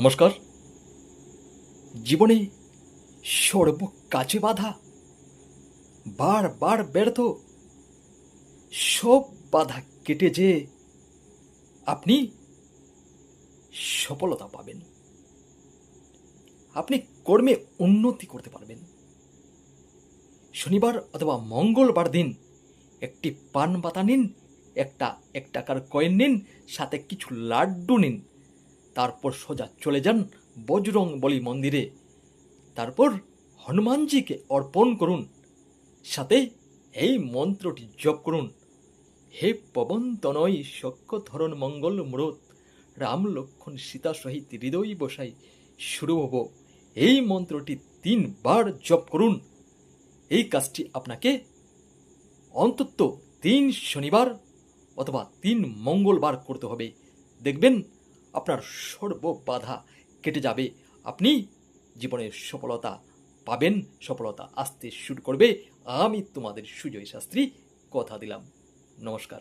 নমস্কার। জীবনে সর্ব কাছে বাধা বার বার ব্যর্থ, সব বাধা কেটে যে আপনি সফলতা পাবেন। আপনি কর্মে উন্নতি করতে পারবেন। শনিবার অথবা মঙ্গলবার দিন একটি পান পাতা নিন, একটা এক টাকার কয়েন নিন, সাথে কিছু লাড্ডু নিন তারপর সোজা চলে যান বজরং বলি মন্দিরে। তারপর হনুমানজিকে অর্পণ করুন। সাথে এই মন্ত্রটি জপ করুন। হে পবন তনয় সক্ষ ধরণ মঙ্গল মূরত, রাম লক্ষণ সীতা সহিত হৃদয় বসাই শুরু হব। এই মন্ত্রটি তিনবার জপ করুন। এই কাজটি আপনাকে অন্তত তিন শনিবার অথবা তিন মঙ্গলবার করতে হবে। দেখবেন আপনার সর্ব বাধা কেটে যাবে। আপনি জীবনের সফলতা পাবেন, সফলতা আসতে শুরু করবে। আমি তোমাদের সুজয় শাস্ত্রী, কথা দিলাম। নমস্কার।